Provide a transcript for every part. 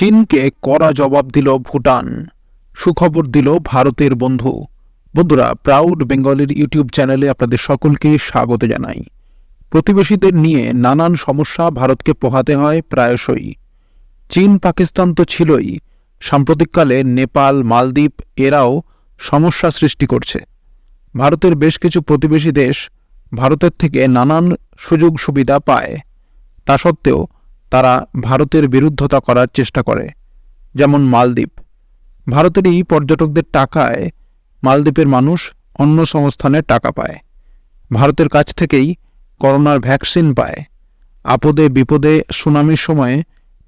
চীনকে কড়া জবাব দিল ভুটান। সুখবর দিল ভারতের বন্ধু। বন্ধুরা প্রাউড বেঙ্গলের ইউটিউব চ্যানেলে আপনাদের সকলকে স্বাগত জানাই। প্রতিবেশীদের নিয়ে নানান সমস্যা ভারতকে পোহাতে হয় প্রায়শই। চীন, পাকিস্তান তো ছিলই। সাম্প্রতিককালে নেপাল, মালদ্বীপ এরাও সমস্যা সৃষ্টি করছে। ভারতের বেশ কিছু প্রতিবেশী দেশ ভারতের থেকে নানান সুযোগ সুবিধা পায়। তা সত্ত্বেও তারা ভারতের বিরুদ্ধতা করার চেষ্টা করে, যেমন মালদ্বীপ। ভারতেরই পর্যটকদের টাকায় মালদ্বীপের মানুষ অন্য সংস্থানে টাকা পায়। ভারতের কাছ থেকেই করোনার ভ্যাকসিন পায়। আপদে বিপদে সুনামির সময়ে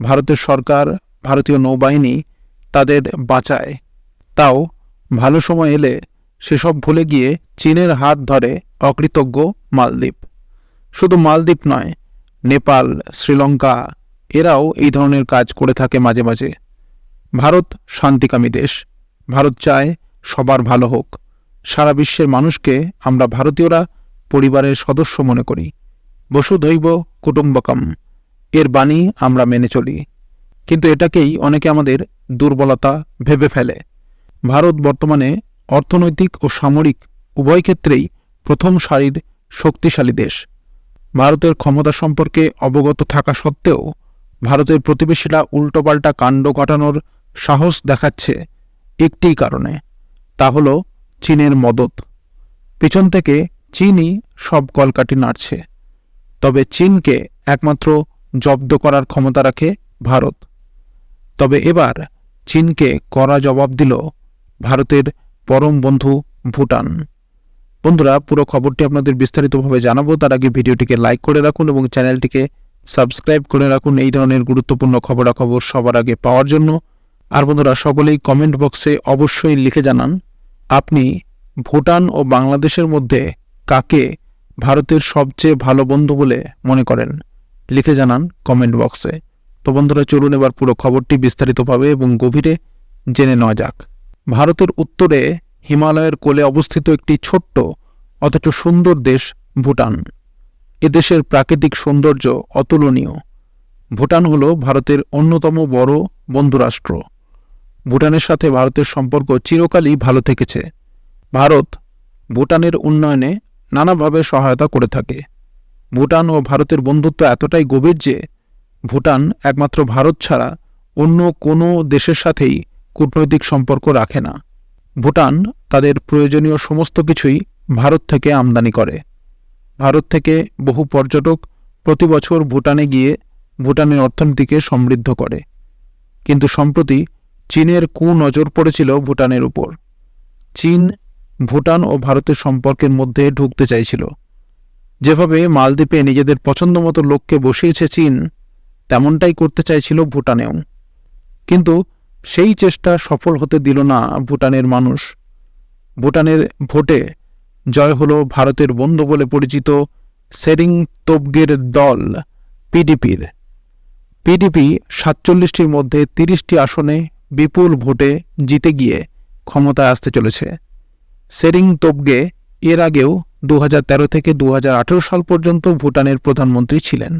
ভারতের সরকার, ভারতীয় নৌবাহিনী তাদের বাঁচায়। তাও ভালো সময় এলে সেসব ভুলে গিয়ে চীনের হাত ধরে অকৃতজ্ঞ মালদ্বীপ। শুধু মালদ্বীপ নয় নেপাল, শ্রীলঙ্কা, এরাও এই ধরনের কাজ করে থাকে মাঝে মাঝে। ভারত শান্তিকামী দেশ। ভারত চায় সবার ভালো হোক। সারা বিশ্বের মানুষকে আমরা ভারতীয়রা পরিবারের সদস্য মনে করি। বসুধৈব কুটুম্বকম। এর বাণী আমরা মেনে চলি। কিন্তু এটাকেই অনেকে আমাদের দুর্বলতা ভেবে ফেলে। ভারত বর্তমানে অর্থনৈতিক ও সামরিক উভয় ক্ষেত্রেই প্রথম সারির শক্তিশালী দেশ। ভারতের ক্ষমতা সম্পর্কে অবগত থাকা সত্ত্বেও ভারতের প্রতিবেশীরা উল্টোপাল্টা কাণ্ড ঘটানোর সাহস দেখাচ্ছে একটিই কারণে, তা হল চীনের মদত। পিছন থেকে চীনই সব কলকাটি নাড়ছে। তবে চীনকে একমাত্র জব্দ করার ক্ষমতা রাখে ভারত। তবে এবার চীনকে কড়া জবাব দিল ভারতের পরম বন্ধু ভুটান। বন্ধুরা, পুরো খবরটি আপনাদের বিস্তারিতভাবে জানাব। তার আগে ভিডিওটিকে লাইক করে রাখুন এবং চ্যানেলটিকে সাবস্ক্রাইব করে রাখুন। এই ধরনের গুরুত্বপূর্ণ খবরাখবর সবার আগে পাওয়ার জন্য। আর বন্ধুরা, সকলেই কমেন্ট বক্সে অবশ্যই লিখে জানান, আপনি ভুটান ও বাংলাদেশের মধ্যে কাকে ভারতের সবচেয়ে ভালো বন্ধু বলে মনে করেন? লিখে জানান কমেন্ট বক্সে তো বন্ধুরা, চলুন এবার পুরো খবরটি বিস্তারিতভাবে এবং গভীরে জেনে নেওয়া যাক। ভারতের উত্তরে হিমালয়ের কোলে অবস্থিত একটি ছোট্ট, অথচ সুন্দর দেশ ভুটান। এদেশের প্রাকৃতিক সৌন্দর্য অতুলনীয়। ভুটান হল ভারতের অন্যতম বড় বন্ধুরাষ্ট্র। ভুটানের সাথে ভারতের সম্পর্ক চিরকালই ভালো থেকেছে। ভারত ভুটানের উন্নয়নে নানাভাবে সহায়তা করে থাকে। ভুটান ও ভারতের বন্ধুত্ব এতটাই গভীর যে, ভুটান একমাত্র ভারত ছাড়া অন্য কোনো দেশের সাথেই কূটনৈতিক সম্পর্ক রাখে না। ভুটান তাদের প্রয়োজনীয় সমস্ত কিছুই ভারত থেকে আমদানি করে। ভারত থেকে বহু পর্যটক প্রতি বছর ভুটানে গিয়ে ভুটানের অর্থনীতিকে সমৃদ্ধ করে। কিন্তু সম্প্রতি চীনের কুনজর পড়েছিল ভুটানের উপর। চীন ভুটান ও ভারতের সম্পর্কের মধ্যে ঢুকতে চাইছিল। যেভাবে মালদ্বীপে নিজেদের পছন্দমতো লোককে বসিয়েছে চীন, তেমনটাই করতে চাইছিল ভুটানেও। কিন্তু সেই চেষ্টা সফল হতে দিল না ভুটানের মানুষ। ভুটানের ভোটে জয় হল ভারতের বন্ধু বলে পরিচিত সেরিং তোবগের দল পিডিপির। পিডিপি সাতচল্লিশটির মধ্যে তিরিশটি আসনে বিপুল ভোটে জিতে গিয়ে ক্ষমতায় আসতে চলেছে। সেরিং তোবগে এর আগেও দু হাজার তেরো থেকে দু হাজার আঠেরো সাল পর্যন্ত ভুটানের প্রধানমন্ত্রী ছিলেন।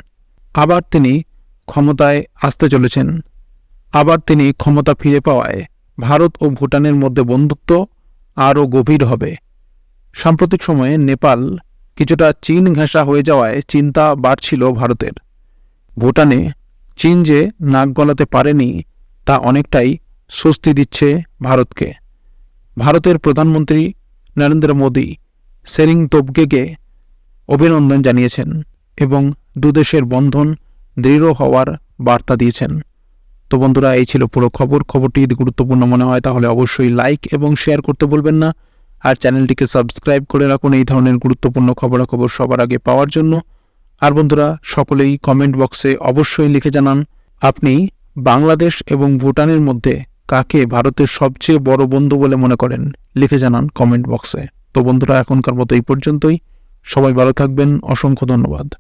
আবার তিনি ক্ষমতায় আসতে চলেছেন। আবার তিনি ক্ষমতা ফিরে পাওয়ায় ভারত ও ভুটানের মধ্যে বন্ধুত্ব আরও গভীর হবে। সাম্প্রতিক সময়ে নেপাল কিছুটা চীন ঘেঁষা হয়ে যাওয়ায় চিন্তা বাড়ছিল ভারতের। ভুটানে চীন যে নাক গলাতে পারেনি, তা অনেকটাই স্বস্তি দিচ্ছে ভারতকে। ভারতের প্রধানমন্ত্রী নরেন্দ্র মোদী সেরিং তোবগেকে অভিনন্দন জানিয়েছেন এবং দুদেশের বন্ধন দৃঢ় হওয়ার বার্তা দিয়েছেন। তো বন্ধুরা, এই ছিল পুরো খবর। খবরটি যদি গুরুত্বপূর্ণ মনে হয়, তাহলে অবশ্যই লাইক এবং শেয়ার করতে বলবেন না। আর চ্যানেলটিকে সাবস্ক্রাইব করে রাখুন এই ধরনের গুরুত্বপূর্ণ খবরাখবর সবার আগে পাওয়ার জন্য। আর বন্ধুরা, সকলেই কমেন্ট বক্সে অবশ্যই লিখে জানান, আপনি বাংলাদেশ এবং ভুটানের মধ্যে কাকে ভারতের সবচেয়ে বড় বন্ধু বলে মনে করেন? লিখে জানান কমেন্ট বক্সে তো বন্ধুরা, এখনকার মতো এই পর্যন্তই। সবাই ভালো থাকবেন। অসংখ্য ধন্যবাদ।